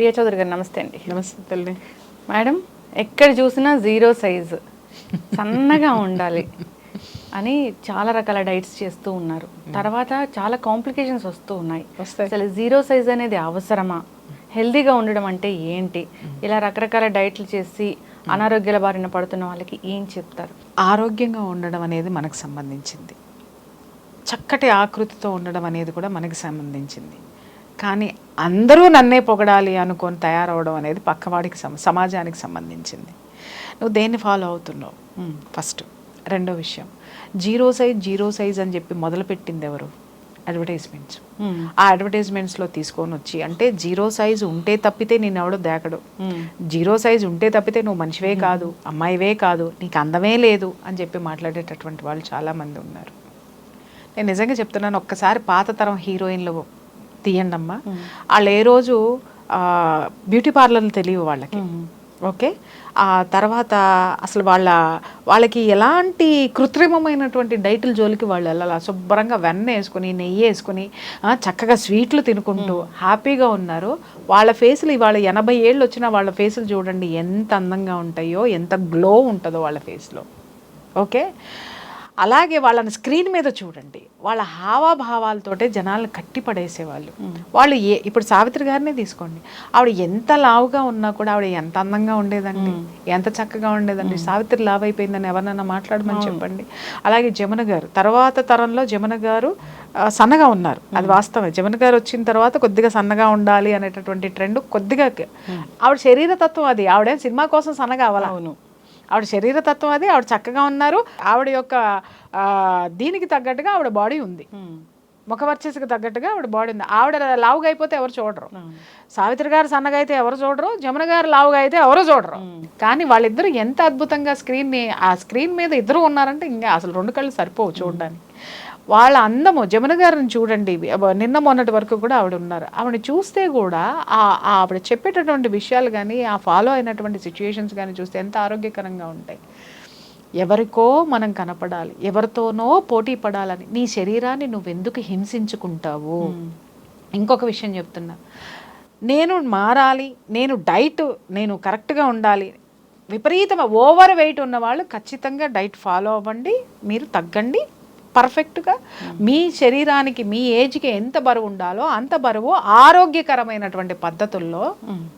ప్రియా చౌదరి గారు నమస్తే అండి. నమస్తే తల్లి. మేడం ఎక్కడ చూసినా జీరో సైజు. సన్నగా ఉండాలి అని చాలా రకాల డైట్స్ చేస్తూ ఉన్నారు. తర్వాత చాలా కాంప్లికేషన్స్ వస్తూ ఉన్నాయి. అసలు జీరో సైజ్ అనేది అవసరమా? హెల్దీగా ఉండడం అంటే ఏంటి? ఇలా రకరకాల డైట్లు చేసి అనారోగ్యాల బారిన పడుతున్న వాళ్ళకి ఏం చెప్తారు? ఆరోగ్యంగా ఉండడం అనేది మనకు సంబంధించింది. చక్కటి ఆకృతితో ఉండడం అనేది కూడా మనకి సంబంధించింది. కానీ అందరూ నన్నే పొగడాలి అనుకొని తయారవడం అనేది పక్కవాడికి సమ సమాజానికి సంబంధించింది. నువ్వు దేన్ని ఫాలో అవుతున్నావు? ఫస్ట్ రెండో విషయం. జీరో సైజ్ జీరో సైజ్ అని చెప్పి మొదలుపెట్టింది ఎవరు? అడ్వర్టైజ్మెంట్స్. ఆ అడ్వర్టైజ్మెంట్స్లో తీసుకొని వచ్చి అంటే జీరో సైజ్ ఉంటే తప్పితే నేను ఎవడో దేకడు జీరో సైజ్ ఉంటే తప్పితే నువ్వు మనిషివే కాదు అమ్మాయివే కాదు నీకు అందమే లేదు అని చెప్పి మాట్లాడేటటువంటి వాళ్ళు చాలామంది ఉన్నారు. నేను నిజంగా చెప్తున్నాను ఒక్కసారి పాత తరం హీరోయిన్లు తీయండి అమ్మా వాళ్ళు ఏ రోజు బ్యూటీ పార్లర్లు తెలియవు వాళ్ళకి. ఓకే? ఆ తర్వాత అసలు వాళ్ళ వాళ్ళకి ఎలాంటి కృత్రిమమైనటువంటి డైటుల జోలికి వాళ్ళు వెళ్ళాలి? శుభ్రంగా వెన్న వేసుకొని నెయ్యి వేసుకొని చక్కగా స్వీట్లు తినుకుంటూ హ్యాపీగా ఉన్నారు. వాళ్ళ ఫేసులు ఇవాళ ఎనభై ఏళ్ళు వచ్చినా వాళ్ళ ఫేసులు చూడండి ఎంత అందంగా ఉంటాయో ఎంత గ్లో ఉంటుందో వాళ్ళ ఫేస్లో. ఓకే? అలాగే వాళ్ళని స్క్రీన్ మీద చూడండి. వాళ్ళ హావాభావాలతోటే జనాలను కట్టి పడేసేవాళ్ళు వాళ్ళు ఏ ఇప్పుడు సావిత్రి గారినే తీసుకోండి. ఆవిడ ఎంత లావుగా ఉన్నా కూడా ఆవిడ ఎంత అందంగా ఉండేదండి. ఎంత చక్కగా ఉండేదండి. సావిత్రి లావు అయిపోయిందని ఎవరినైనా మాట్లాడమని చెప్పండి. అలాగే జమున గారు తర్వాత తరంలో జమున గారు సన్నగా ఉన్నారు. అది వాస్తవమే. జమున గారు వచ్చిన తర్వాత కొద్దిగా సన్నగా ఉండాలి అనేటటువంటి ట్రెండ్ కొద్దిగా ఆవిడ శరీర తత్వం అది. ఆవిడ సినిమా కోసం సన్నగా అవ్వాలి? అవును. ఆవిడ శరీరతత్వం అది ఆవిడ చక్కగా ఉన్నారు. ఆవిడ యొక్క దీనికి తగ్గట్టుగా ఆవిడ బాడీ ఉంది. ముఖవర్చస్సుకి తగ్గట్టుగా ఆవిడ బాడీ ఉంది. ఆవిడ లావుగా అయిపోతే ఎవరు చూడరు. సావిత్రి గారు సన్నగా అయితే ఎవరు చూడరు జమున గారు లావుగా అయితే ఎవరు చూడరు. కానీ వాళ్ళిద్దరూ ఎంత అద్భుతంగా స్క్రీన్ని ఆ స్క్రీన్ మీద ఇద్దరు ఉన్నారంటే ఇంకా అసలు రెండు కళ్ళు సరిపోవు చూడడానికి. వాళ్ళ అందము జమున గారిని చూడండి. నిన్న మొన్నటి వరకు కూడా ఆవిడ ఉన్నారు. ఆవిడ చూస్తే కూడా ఆవిడ చెప్పేటటువంటి విషయాలు కానీ ఆ ఫాలో అయినటువంటి సిచ్యుయేషన్స్ కానీ చూస్తే ఎంత ఆరోగ్యకరంగా ఉంటాయి. ఎవరికో మనం కనపడాలి ఎవరితోనో పోటీ పడాలని నీ శరీరాన్ని నువ్వెందుకు హింసించుకుంటావు? ఇంకొక విషయం చెప్తున్నా. నేను మారాలి నేను డైట్ నేను కరెక్ట్గా ఉండాలి విపరీతమ ఓవర్ వెయిట్ ఉన్న వాళ్ళు ఖచ్చితంగా డైట్ ఫాలో అవ్వండి మీరు తగ్గండి పర్ఫెక్ట్గా మీ శరీరానికి మీ ఏజ్కి ఎంత బరువు ఉండాలో అంత బరువు ఆరోగ్యకరమైనటువంటి పద్ధతుల్లో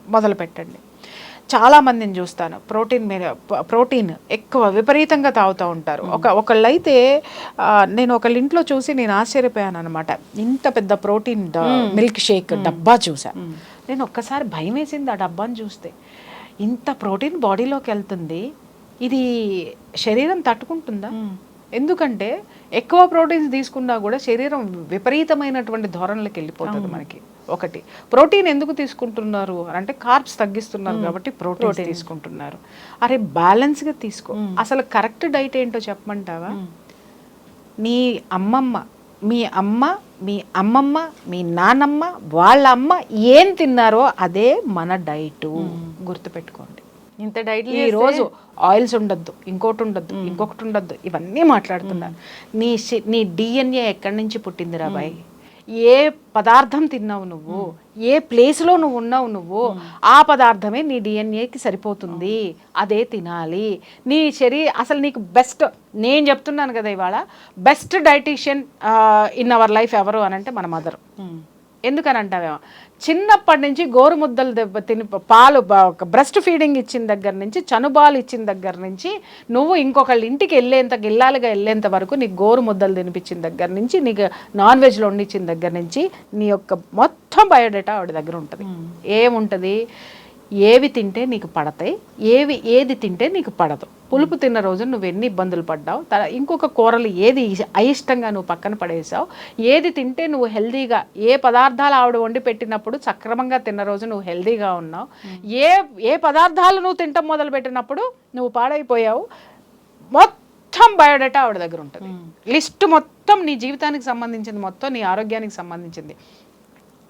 మొదలు పెట్టండి చాలా మందిని చూస్తాను. ప్రోటీన్ మీద ప్రోటీన్ ఎక్కువ విపరీతంగా తాగుతూ ఉంటారు. ఒక ఒకళ్ళైతే ఆ, నేను ఒకళ్ళ ఇంట్లో చూసి నేను ఆశ్చర్యపోయాను అనమాట ఇంత పెద్ద ప్రోటీన్ మిల్క్ షేక్ డబ్బా చూసా. నేను ఒక్కసారి భయం వేసింది ఆ డబ్బాని చూస్తే. ఇంత ప్రోటీన్ బాడీలోకి వెళ్తుంది. ఇది శరీరం తట్టుకుంటుందా? ఎందుకంటే ఎక్కువ ప్రోటీన్స్ తీసుకున్నా కూడా శరీరం విపరీతమైనటువంటి ధోరణులకు వెళ్ళిపోతుంది మనకి. ఒకటి ప్రోటీన్ ఎందుకు తీసుకుంటున్నారు అంటే కార్బ్స్ తగ్గిస్తున్నారు కాబట్టి ప్రోటీన్. తీసుకుంటున్నారు. అరే బ్యాలెన్స్గా తీసుకో. అసలు కరెక్ట్ డైట్ ఏంటో చెప్పమంటావా? నీ అమ్మమ్మ మీ అమ్మ మీ అమ్మమ్మ మీ నానమ్మ వాళ్ళ అమ్మ ఏం తిన్నారో అదే మన డైటు. గుర్తుపెట్టుకోండి. ఇంత డైట్ ఈ రోజు ఆయిల్స్ ఉండొద్దు ఇంకోటి ఉండొద్దు ఇంకొకటి ఉండొద్దు ఇవన్నీ మాట్లాడుతున్నారు నీ నీ డిఎన్ఏ ఎక్కడి నుంచి పుట్టింది రాబాయ్ ఏ పదార్థం తిన్నావు నువ్వు? ఏ ప్లేస్లో నువ్వు ఉన్నావు నువ్వు? ఆ పదార్థమే నీ డిఎన్ఏకి సరిపోతుంది. అదే తినాలి. నీ శరీర అసలు నీకు బెస్ట్ నేను చెప్తున్నాను కదా ఇవాళ best dietitian in our life ఎవరు అని అంటే మన మదర్. ఎందుకని అంటావేమో? చిన్నప్పటి నుంచి గోరుముద్దలు దెబ్బ తిని పాలు బ్రెస్ట్ ఫీడింగ్ ఇచ్చిన దగ్గర నుంచి చనుబాలు ఇచ్చిన దగ్గర నుంచి నువ్వు ఇంకొకళ్ళ ఇంటికి వెళ్ళేంత గిల్లాలుగా వెళ్ళేంత వరకు నీకు గోరు ముద్దలు తినిపించిన దగ్గర నుంచి నీకు నాన్ వెజ్లో వండించిన దగ్గర నుంచి నీ యొక్క మొత్తం బయోడేటా ఆవిడ దగ్గర ఉంటుంది. ఏముంటుంది? ఏవి తింటే నీకు పడతాయి ఏవి ఏది తింటే నీకు పడదు. పులుపు తిన్న రోజు నువ్వు ఎన్ని ఇబ్బందులు పడ్డావు ఇంకొక కూరలు ఏది అయిష్టంగా నువ్వు పక్కన పడేసావు ఏది తింటే నువ్వు హెల్దీగా ఏ పదార్థాలు ఆవిడ వండి పెట్టినప్పుడు సక్రమంగా తిన్న రోజు నువ్వు హెల్దీగా ఉన్నావు ఏ ఏ పదార్థాలు నువ్వు తింటం మొదలు పెట్టినప్పుడు నువ్వు పాడైపోయావు మొత్తం బయోడేటా ఆవిడ దగ్గర ఉంటుంది. లిస్ట్ మొత్తం నీ జీవితానికి సంబంధించింది మొత్తం నీ ఆరోగ్యానికి సంబంధించింది.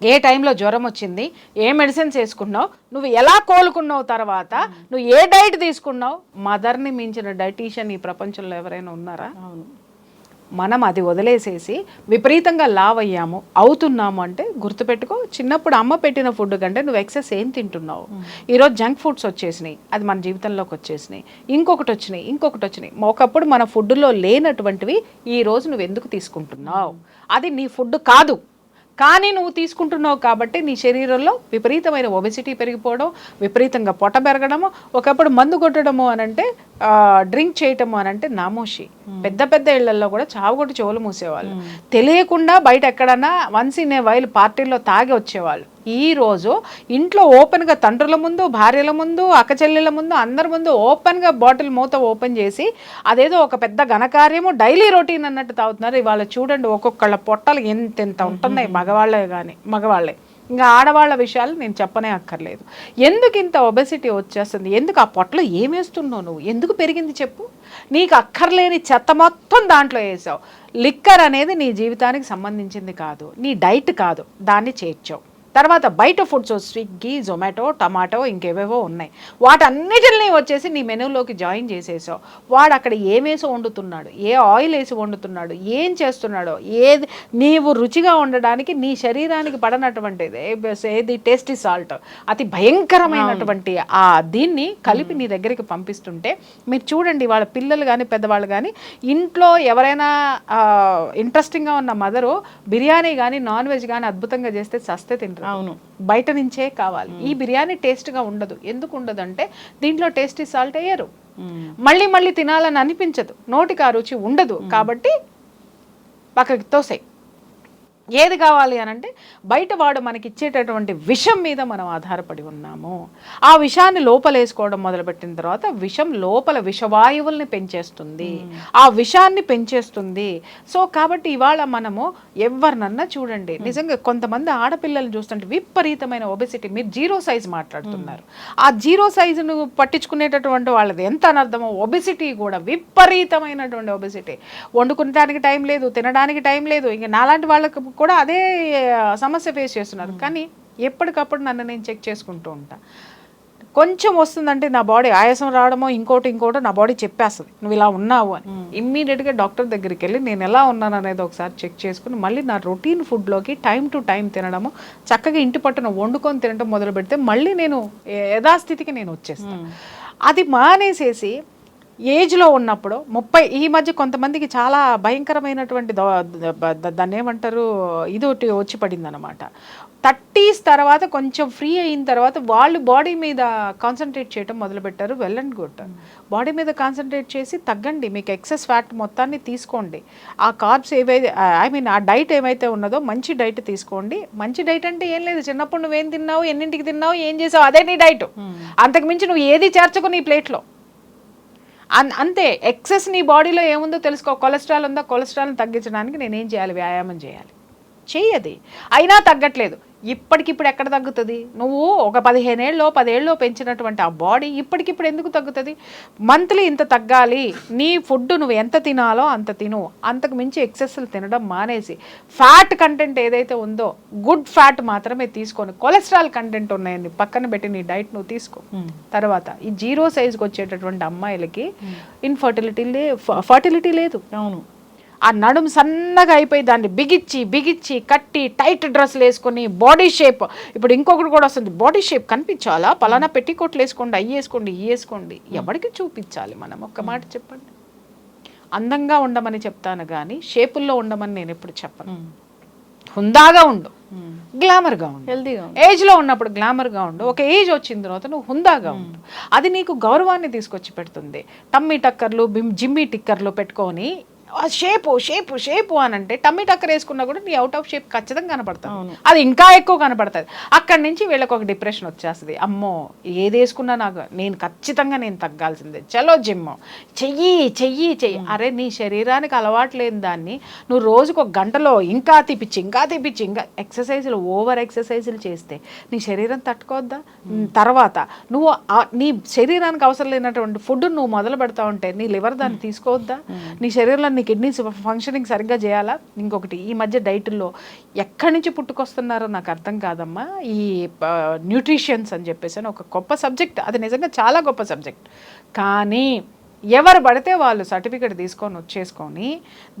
ఏ టైంలో జ్వరం వచ్చింది ఏ మెడిసిన్స్ వేసుకున్నావు నువ్వు ఎలా కోలుకున్నావు తర్వాత నువ్వు ఏ డైట్ తీసుకున్నావు మదర్ని మించిన డైటీషియన్ ఈ ప్రపంచంలో ఎవరైనా ఉన్నారా? అవును. మనం అది వదిలేసేసి విపరీతంగా లావ్ అయ్యాము అవుతున్నాము అంటే గుర్తుపెట్టుకో చిన్నప్పుడు అమ్మ పెట్టిన ఫుడ్ కంటే నువ్వు ఎక్సెస్ ఏం తింటున్నావు? ఈరోజు జంక్ ఫుడ్స్ వచ్చేసినాయి అది మన జీవితంలోకి వచ్చేసినాయి ఇంకొకటి వచ్చినాయి ఇంకొకటి వచ్చినాయి. ఒకప్పుడు మన ఫుడ్లో లేనటువంటివి ఈ రోజు నువ్వు ఎందుకు తీసుకుంటున్నావు? అది నీ ఫుడ్ కాదు. కానీ నువ్వు తీసుకుంటున్నావు కాబట్టి నీ శరీరంలో విపరీతమైన ఒబెసిటీ పెరిగిపోవడం విపరీతంగా పొట్ట పెరగడము ఒకప్పుడు మందు కొట్టడము అని అంటే డ్రింక్ చేయటము అని అంటే నామోషి పెద్ద పెద్ద ఇళ్ళలో కూడా చావు కొట్టి చెవులు మూసేవాళ్ళు. తెలియకుండా బయట ఎక్కడన్నా వన్స్ ఇన్ ఏ వైల్ పార్టీలో తాగి వచ్చేవాళ్ళు. ఈ రోజు ఇంట్లో ఓపెన్గా తండ్రుల ముందు భార్యల ముందు అక్క చెల్లెల ముందు అందరి ముందు ఓపెన్గా బాటిల్ మూత ఓపెన్ చేసి అదేదో ఒక పెద్ద ఘనకార్యము డైలీ రొటీన్ అన్నట్టు తాగుతున్నారు. ఇవాళ చూడండి ఒక్కొక్కళ్ళ పొట్టలు ఎంత ఎంత ఉంటున్నాయి మగవాళ్ళే కానీ మగవాళ్ళే. ఇంకా ఆడవాళ్ళ విషయాలు నేను చెప్పనే అక్కర్లేదు. ఎందుకు ఇంత ఒబెసిటీ వచ్చేస్తుంది? ఎందుకు ఆ పొట్టలో ఏమేస్తున్నావు నువ్వు? ఎందుకు పెరిగింది చెప్పు? నీకు అక్కర్లేని చెత్త మొత్తం దాంట్లో వేసావు. లిక్కర్ అనేది నీ జీవితానికి సంబంధించింది కాదు. నీ డైట్ కాదు. దాన్ని చేర్చావు. తర్వాత బయట ఫుడ్స్ స్విగ్గీ జొమాటో టమాటో ఇంకేవేవో ఉన్నాయి. వాటన్నిటిని వచ్చేసి నీ మెనూలోకి జాయిన్ చేసేసావు. వాడు అక్కడ ఏమేసి వండుతున్నాడు? ఏ ఆయిల్ వేసి వండుతున్నాడు? ఏం చేస్తున్నాడో? ఏది? నీవు రుచిగా ఉండడానికి నీ శరీరానికి పడనటువంటిది ఏది? Tasty salt. అతి భయంకరమైనటువంటి ఆ దీన్ని కలిపి నీ దగ్గరికి పంపిస్తుంటే మీరు చూడండి వాళ్ళ పిల్లలు కానీ పెద్దవాళ్ళు కానీ ఇంట్లో ఎవరైనా ఇంట్రెస్టింగ్గా ఉన్న మదరు బిర్యానీ కానీ నాన్ వెజ్ కానీ అద్భుతంగా చేస్తే సస్తే తింటారు. అవును. బయట నుంచే కావాలి. ఈ బిర్యానీ టేస్ట్గా ఉండదు. ఎందుకు ఉండదు అంటే దీంట్లో టేస్టీ సాల్ట్ వేయరు. మళ్ళీ మళ్ళీ తినాలని అనిపించదు. నోటికి ఆ రుచి ఉండదు. కాబట్టి పక్కకి తోసాయి. ఏది కావాలి అని అంటే బయట వాడు మనకి ఇచ్చేటటువంటి విషం మీద మనం ఆధారపడి ఉన్నాము. ఆ విషాన్ని లోపలేసుకోవడం మొదలుపెట్టిన తర్వాత విషం లోపల విషవాయువుల్ని పెంచేస్తుంది. ఆ విషాన్ని పెంచేస్తుంది. సో కాబట్టి ఇవాళ మనము ఎవరినన్నా చూడండి. నిజంగా కొంతమంది ఆడపిల్లల్ని చూస్తుంటే విపరీతమైన ఒబెసిటీ మీరు జీరో సైజ్ మాట్లాడుతున్నారు. ఆ జీరో సైజును పట్టించుకునేటటువంటి వాళ్ళది ఎంత అనర్థమో ఒబెసిటీ కూడా. విపరీతమైనటువంటి ఒబెసిటీ వండుకునడానికి టైం లేదు తినడానికి టైం లేదు. ఇంక నాలాంటి వాళ్ళకు కూడా అదే సమస్య ఫేస్ చేస్తున్నారు. కానీ ఎప్పటికప్పుడు నన్ను నేను చెక్ చేసుకుంటూ ఉంటా. కొంచెం వస్తుందంటే నా బాడీ ఆయాసం రావడమో ఇంకోటి ఇంకోటి నా బాడీ చెప్పేస్తుంది. నువ్వు ఇలా ఉన్నావు అని. ఇమ్మీడియట్గా డాక్టర్ దగ్గరికి వెళ్ళి నేను ఎలా ఉన్నాను అనేది ఒకసారి చెక్ చేసుకుని మళ్ళీ నా రొటీన్ ఫుడ్లోకి టైం టు టైం తినడము చక్కగా ఇంటి పట్టున వండుకొని తినడం మొదలు పెడితే మళ్ళీ నేను యథాస్థితికి నేను వచ్చేస్తాను అది మానేసేసి ఏజ్లో ఉన్నప్పుడు ముప్పై ఈ మధ్య కొంతమందికి చాలా భయంకరమైనటువంటి దాన్ని ఏమంటారు ఇది ఒకటి వచ్చి పడింది అనమాట థర్టీస్ తర్వాత కొంచెం ఫ్రీ అయిన తర్వాత వాళ్ళు బాడీ మీద కాన్సన్ట్రేట్ చేయడం మొదలుపెట్టారు వెల్ అండ్ గుడ్. బాడీ మీద కాన్సన్ట్రేట్ చేసి తగ్గండి మీకు ఎక్సెస్ ఫ్యాట్ మొత్తాన్ని తీసుకోండి. ఆ కార్బ్స్ ఏవైతే ఐ మీన్ ఆ డైట్ ఏమైతే ఉన్నదో మంచి డైట్ తీసుకోండి. మంచి డైట్ అంటే ఏం లేదు చిన్నప్పుడు నువ్వేం తిన్నావు ఎన్నింటికి తిన్నావు ఏం చేసావు అదే నీ డైట్. అంతకు మించి నువ్వు ఏది చేర్చుకో నీ ప్లేట్లో. అంతే. ఎక్సెస్ నీ బాడీలో ఏముందో తెలుసుకో. కొలెస్ట్రాల్ ఉందో? కొలెస్ట్రాల్ని తగ్గించడానికి నేనేం చేయాలి? వ్యాయామం చేయాలి. చెయ్యది. అయినా తగ్గట్లేదు. ఇప్పటికిప్పుడు ఎక్కడ తగ్గుతుంది? నువ్వు ఒక పదిహేనేళ్ళలో పదేళ్ళలో పెంచినటువంటి ఆ బాడీ ఇప్పటికిప్పుడు ఎందుకు తగ్గుతుంది? మంత్లీ ఇంత తగ్గాలి. నీ ఫుడ్ నువ్వు ఎంత తినాలో అంత తిను. అంతకు మించి ఎక్సెస్లు తినడం మానేసి. ఫ్యాట్ కంటెంట్ ఏదైతే ఉందో గుడ్ ఫ్యాట్ మాత్రమే తీసుకొని కొలెస్ట్రాల్ కంటెంట్ ఉన్నాయండి పక్కన పెట్టి నీ డైట్ నువ్వు తీసుకో. తర్వాత ఈ జీరో సైజ్కి వచ్చేటటువంటి అమ్మాయిలకి ఇన్ఫర్టిలిటీ లే ఫర్టిలిటీ లేదు. అవును. ఆ నడుము సన్నగా అయిపోయి దాన్ని బిగిచ్చి బిగిచ్చి కట్టి టైట్ డ్రెస్సులు వేసుకొని బాడీ షేప్. ఇప్పుడు ఇంకొకటి కూడా వస్తుంది. బాడీ షేప్ కనిపించాలా? పలానా పెట్టికోట్లు వేసుకోండి అయ్యి వేసుకోండి ఇవి వేసుకోండి. ఎవరికి చూపించాలి మనం? ఒక్క మాట చెప్పండి. అందంగా ఉండమని చెప్తాను కానీ షేపుల్లో ఉండమని నేను ఎప్పుడు చెప్పను. హుందాగా ఉండు. గ్లామర్గా ఉండు. హెల్తీగా ఏజ్లో ఉన్నప్పుడు గ్లామర్గా ఉండు. ఒక ఏజ్ వచ్చిన తర్వాత నువ్వు హుందాగా ఉండు. అది నీకు గౌరవాన్ని తీసుకొచ్చి పెడుతుంది. టమ్మీ టక్కర్లు బిమ్ జిమ్మీ టిక్కర్లు పెట్టుకొని షేపు షేపు షేపు అని అంటే టమ్మీ టక్కర్ వేసుకున్నా కూడా నీ అవుట్ ఆఫ్ షేప్ ఖచ్చితంగా కనపడుతుంది. అది ఇంకా ఎక్కువ కనపడుతుంది. అక్కడి నుంచి వీళ్ళకి ఒక డిప్రెషన్ వచ్చేస్తుంది. అమ్మో ఏది వేసుకున్నా నాకు నేను ఖచ్చితంగా నేను తగ్గాల్సిందే. చలో జిమ్. చెయ్యి చెయ్యి చెయ్యి. అరే నీ శరీరానికి అలవాటు లేని దాన్ని నువ్వు రోజుకు ఒక గంటలో ఇంకా తీపిచ్చి ఇంకా తీపిచ్చి ఇంకా ఎక్సర్సైజులు ఓవర్ ఎక్సర్సైజులు చేస్తే నీ శరీరం తట్టుకోవద్దా? తర్వాత నువ్వు ఆ- నీ శరీరానికి అవసరం లేనటువంటి ఫుడ్ నువ్వు మొదలు పెడతా ఉంటే నీ లివర్ దాన్ని తీసుకోవద్దా? నీ శరీరంలో నీ కిడ్నీస్ ఫంక్షనింగ్ సరిగ్గా చేయాలా? ఇంకొకటి ఈ మధ్య డైట్లో ఎక్కడి నుంచి పుట్టుకొస్తున్నారో నాకు అర్థం కాదమ్మా. ఈ న్యూట్రిషన్స్ అని చెప్పేసి అని ఒక గొప్ప సబ్జెక్ట్ అది నిజంగా చాలా గొప్ప సబ్జెక్ట్ కానీ ఎవరు పడితే వాళ్ళు సర్టిఫికెట్ తీసుకొని వచ్చేసుకొని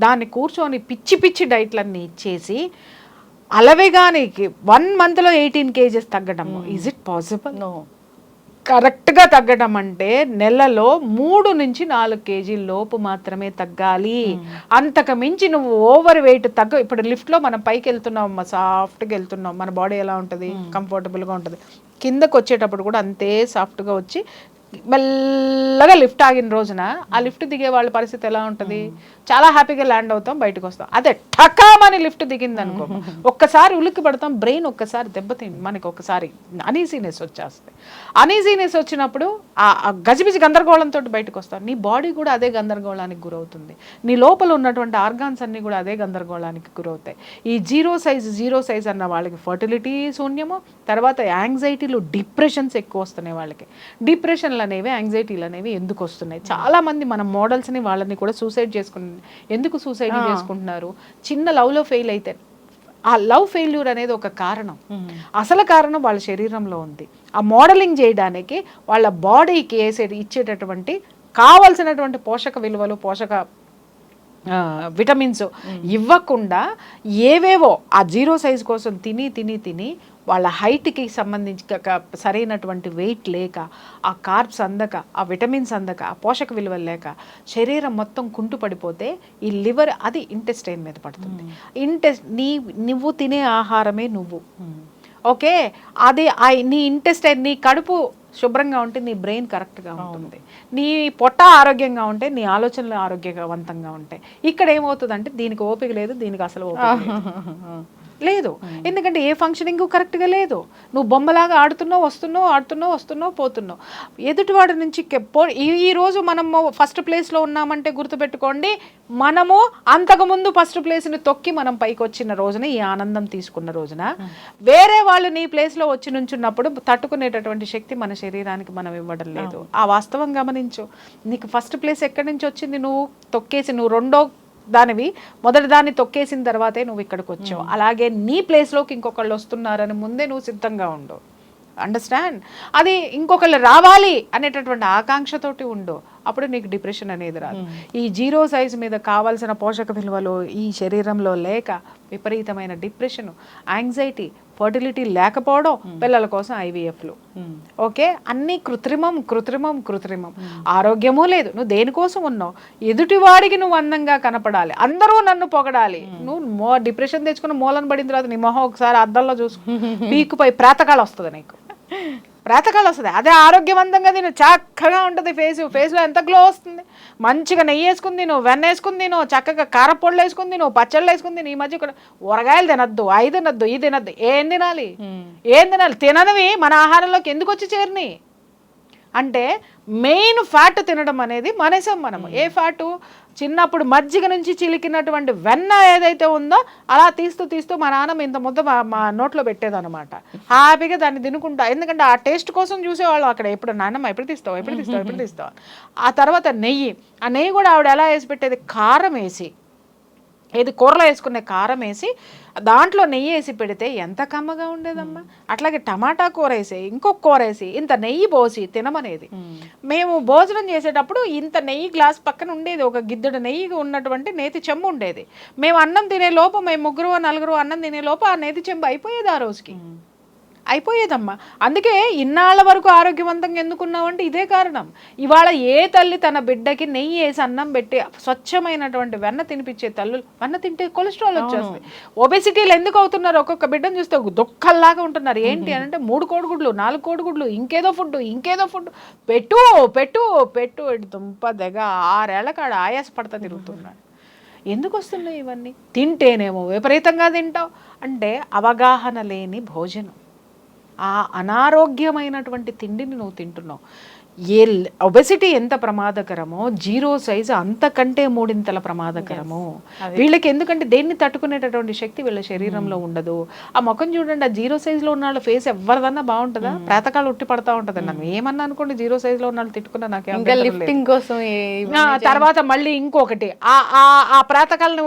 దాన్ని కూర్చొని పిచ్చి పిచ్చి డైట్లన్నీ ఇచ్చేసి అలవిగానికి వన్ మంత్లో ఎయిటీన్ కేజెస్ తగ్గడం ఈజ్ ఇట్ పాసిబుల్ నో కరెక్ట్గా తగ్గడం అంటే నెలలో మూడు నుంచి నాలుగు కేజీల లోపు మాత్రమే తగ్గాలి. అంతకు మించి నువ్వు ఓవర్ వెయిట్ తగ్గ ఇప్పుడు లిఫ్ట్లో మనం పైకి వెళ్తున్నాం సాఫ్ట్గా వెళ్తున్నాం మన బాడీ ఎలా ఉంటుంది? కంఫర్టబుల్గా ఉంటుంది. కిందకు వచ్చేటప్పుడు కూడా అంతే సాఫ్ట్గా వచ్చి మెల్లగా లిఫ్ట్ ఆగిన రోజున ఆ లిఫ్ట్ దిగే వాళ్ళ పరిస్థితి ఎలా ఉంటుంది? చాలా హ్యాపీగా ల్యాండ్ అవుతాం బయటకు వస్తాం. అదే టకామని లిఫ్ట్ దిగింది అనుకో ఒక్కసారి ఉలిక్కి పడతాం బ్రెయిన్ ఒక్కసారి దెబ్బతింది మనకి ఒక్కసారి అనీజీనెస్ వచ్చేస్తుంది. అనీజీనెస్ వచ్చినప్పుడు ఆ గజిబిజి గందరగోళంతో బయటకు వస్తాం. నీ బాడీ కూడా అదే గందరగోళానికి గురవుతుంది. నీ లోపల ఉన్నటువంటి ఆర్గాన్స్ అన్ని కూడా అదే గందరగోళానికి గురవుతాయి. ఈ జీరో సైజ్ జీరో సైజ్ అన్న వాళ్ళకి ఫర్టిలిటీ శూన్యము తర్వాత యాంగ్జైటీలు డిప్రెషన్స్ ఎక్కువ వస్తున్నాయి వాళ్ళకి. డిప్రెషన్లు అనేవి యాంగ్జైటీలు అనేవి ఎందుకు వస్తున్నాయి? చాలా మంది మన మోడల్స్ని వాళ్ళని కూడా సూసైడ్ చేసుకుని ఎందుకు సూసైడ్ చేసుకుంటున్నారు? చిన్న లవ్లో ఫెయిల్ అయితే ఆ లవ్ ఫెయిల్యూర్ అనేది ఒక కారణం. అసలు కారణం వాళ్ళ శరీరంలో ఉంది. ఆ మోడలింగ్ చేయడానికి వాళ్ళ బాడీకి వేసే ఇచ్చేటటువంటి కావలసినటువంటి పోషక విలువలు పోషక విటమిన్స్ ఇవ్వకుండా ఏవేవో ఆ జీరో సైజ్ కోసం తిని తిని తిని వాళ్ళ హైట్కి సంబంధించి సరైనటువంటి వెయిట్ లేక ఆ కార్బ్స్ అందక ఆ విటమిన్స్ అందక ఆ పోషక విలువలు లేక శరీరం మొత్తం కుంటు పడిపోతే ఈ లివర్ అది ఇంటెస్టైన్ మీద పడుతుంది. ఇంటెస్ నీ నువ్వు తినే ఆహారమే నువ్వు. ఓకే? అది ఆ నీ ఇంటెస్టైన్ నీ కడుపు శుభ్రంగా ఉంటే నీ బ్రెయిన్ కరెక్ట్గా ఉంటుంది. నీ పొట్ట ఆరోగ్యంగా ఉంటే నీ ఆలోచనలు ఆరోగ్యవంతంగా ఉంటాయి. ఇక్కడ ఏమవుతుందంటే దీనికి ఓపిక లేదు దీనికి అసలు ఓపిక లేదు. ఎందుకంటే ఏ ఫంక్షనింగ్ కరెక్ట్గా లేదు. నువ్వు బొమ్మలాగా ఆడుతున్నావు వస్తున్నావు ఆడుతున్నావు వస్తున్నావు పోతున్నావు. ఎదుటివాడి నుంచి ఈ రోజు మనము ఫస్ట్ ప్లేస్లో ఉన్నామంటే గుర్తుపెట్టుకోండి మనము అంతకుముందు ఫస్ట్ ప్లేస్ని తొక్కి మనం పైకి వచ్చిన రోజున ఈ ఆనందం తీసుకున్న రోజున. వేరే వాళ్ళు నీ ప్లేస్లో వచ్చి నుంచున్నప్పుడు తట్టుకునేటటువంటి శక్తి మన శరీరానికి మనం ఇవ్వడం లేదు. ఆ వాస్తవం గమనించు. నీకు ఫస్ట్ ప్లేస్ ఎక్కడి నుంచి వచ్చింది? నువ్వు తొక్కేసి నువ్వు రెండో దానివి మొదటి దాన్ని తొక్కేసిన తర్వాతే నువ్వు ఇక్కడికి వచ్చావు. అలాగే నీ ప్లేస్లోకి ఇంకొకళ్ళు వస్తున్నారని ముందే నువ్వు సిద్ధంగా ఉండు. అండర్స్టాండ్ అది ఇంకొకళ్ళు రావాలి అనేటటువంటి ఆకాంక్షతోటి ఉండు. అప్పుడు నీకు డిప్రెషన్ అనేది రాదు. ఈ జీరో సైజ్ మీద కావాల్సిన పోషక విలువలు ఈ శరీరంలో లేక విపరీతమైన డిప్రెషన్ యాంగ్జైటీ ఫర్టిలిటీ లేకపోవడం పిల్లల కోసం ఐవీఎఫ్లు. ఓకే? అన్నీ కృత్రిమం కృత్రిమం కృత్రిమం. ఆరోగ్యమూ లేదు. నువ్వు దేనికోసం ఉన్నావు? ఎదుటివాడికి నువ్వు అందంగా కనపడాలి. అందరూ నన్ను పొగడాలి. నువ్వు మో డిప్రెషన్ తెచ్చుకుని మూలన పడిన తర్వాత నీ మొహం ఒకసారి అద్దంలో చూసుకో. పీకుపై ప్రాతకాలు వస్తుంది నీకు. ప్రాతకాలు వస్తుంది. అదే ఆరోగ్యవంతంగా తిను. చక్కగా ఉంటుంది ఫేస్ ఫేస్లో ఎంత గ్లో వస్తుంది. మంచిగా నెయ్యి వేసుకుంది నువ్వు వెన్న వేసుకుంది నువ్వు చక్కగా కారపొళ్ళు వేసుకుంది నువ్వు పచ్చళ్ళు వేసుకుంది నీ మధ్య కూడా ఊరగాయలు తినద్దు అవి తినద్దు ఇది తినద్దు. ఏం తినాలి? ఏం తినాలి? తిననివి మన ఆహారంలోకి ఎందుకు వచ్చి చేరినాయి? అంటే మెయిన్ ఫ్యాట్ తినడం అనేది మానేసాం మనము. ఏ ఫ్యాటు? చిన్నప్పుడు మజ్జిగ నుంచి చిలికినటువంటి వెన్న ఏదైతే ఉందో అలా తీస్తూ తీస్తూ మా నాన్నమ్మ ఇంత ముద్ద మా- మా నోట్లో పెట్టేదన్నమాట. హ్యాపీగా దాన్ని తినుకుంటా. ఎందుకంటే ఆ టేస్ట్ కోసం చూసేవాళ్ళం అక్కడ. ఎప్పుడు నాన్నమ్మ ఎప్పుడు తీస్తావు ఎప్పుడు తీస్తావు ఎప్పుడు తీస్తావు? ఆ తర్వాత నెయ్యి. ఆ నెయ్యి కూడా ఆవిడ ఎలా వేసి పెట్టేది? కారం వేసి. ఏది కూరలో వేసుకునే కారం వేసి దాంట్లో నెయ్యి వేసి పెడితే ఎంత కమ్మగా ఉండేదమ్మా. అట్లాగే టమాటా కూర వేసి ఇంకొక కూర వేసి ఇంత నెయ్యి పోసి తినమనేది. మేము. భోజనం చేసేటప్పుడు ఇంత నెయ్యి గ్లాస్ పక్కన ఉండేది. ఒక గిద్దెడు నెయ్యి ఉన్నటువంటి నేతి చెంబు ఉండేది. మేము అన్నం తినే లోపు మేము ముగ్గురు నలుగురు అన్నం తినే లోపు ఆ నేతి చెంబు అయిపోయేది ఆ రోజుకి. అయిపోయేదమ్మా. అందుకే ఇన్నాళ్ళ వరకు ఆరోగ్యవంతంగా ఎందుకున్నామంటే ఇదే కారణం. ఇవాళ ఏ తల్లి తన బిడ్డకి నెయ్యి వేసి అన్నం పెట్టి స్వచ్ఛమైనటువంటి వెన్న తినిపించే తల్లులు వెన్న తింటే కొలెస్ట్రాల్ వచ్చేస్తుంది. ఒబెసిటీలు ఎందుకు అవుతున్నారు? ఒక్కొక్క బిడ్డను చూస్తే దుఃఖంలాగా ఉంటున్నారు. ఏంటి అని అంటే మూడు కోడిగుడ్లు నాలుగు కోడిగుడ్లు ఇంకేదో ఫుడ్ ఇంకేదో ఫుడ్ పెట్టు పెట్టు పెట్టు దుంప దెగ ఆరేళ్ళ కాడ ఆయాస పడతా తిరుగుతున్నాడు ఎందుకు వస్తున్నాయి ఇవన్నీ? తింటేనేమో విపరీతంగా తింటావు. అంటే అవగాహన లేని భోజనం. ఆ అనారోగ్యమైనటువంటి తిండిని నువ్వు తింటున్నావు. ఏ ఒబెసిటీ ఎంత ప్రమాదకరమో జీరో సైజ్ అంతకంటే మూడింతల ప్రమాదకరము. వీళ్ళకి ఎందుకంటే దేన్ని తట్టుకునేటటువంటి శక్తి వీళ్ళ శరీరంలో ఉండదు. ఆ ముఖం చూడండి ఆ జీరో సైజ్లో ఉన్న వాళ్ళ ఫేస్ ఎవరిదన్నా బాగుంటుందా? ప్రాతకాలు ఉట్టి పడతా ఉంటది నన్ను ఏమన్నా అనుకోండి జీరో సైజ్లో ఉన్న వాళ్ళు తిట్టుకున్నా నాకేం లిఫ్టింగ్ కోసం తర్వాత మళ్ళీ ఇంకొకటి. ఆ ఆ ఆ ప్రాతకాలను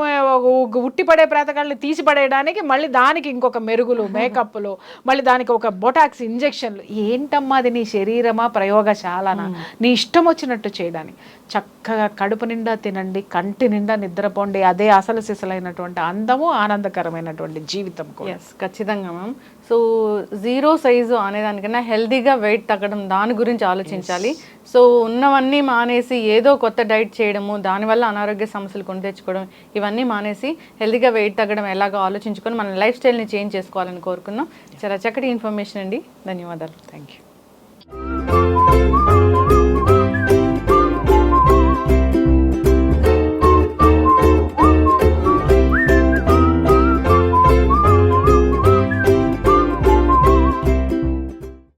ఉట్టిపడే ప్రాతకాలను తీసి పడేయడానికి మళ్ళీ దానికి ఇంకొక మెరుగులు మేకప్లు మళ్ళీ దానికి ఒక బొటాక్స్ ఇంజెక్షన్లు ఏంటమ్మా అది నీ శరీరమా? ప్రయోగశాల చాలా నీ ఇష్టం వచ్చినట్టు చేయడానికి చక్కగా కడుపు నిండా తినండి కంటి నిండా నిద్రపోండి అదే అసలు సిసలైనటువంటి అందము ఆనందకరమైనటువంటి జీవితం ఎస్ ఖచ్చితంగా మ్యామ్ సో జీరో సైజు అనేదానికన్నా హెల్దీగా వెయిట్ తగ్గడం దాని గురించి ఆలోచించాలి. సో ఉన్నవన్నీ మానేసి ఏదో కొత్త డైట్ చేయడము దానివల్ల అనారోగ్య సమస్యలు కొని తెచ్చుకోవడం ఇవన్నీ మానేసి హెల్దీగా వెయిట్ తగ్గడం ఎలాగో ఆలోచించుకొని మన లైఫ్ స్టైల్ని చేంజ్ చేసుకోవాలని కోరుకుందాం చాలా చక్కటి ఇన్ఫర్మేషన్ అండి. ధన్యవాదాలు. Thank you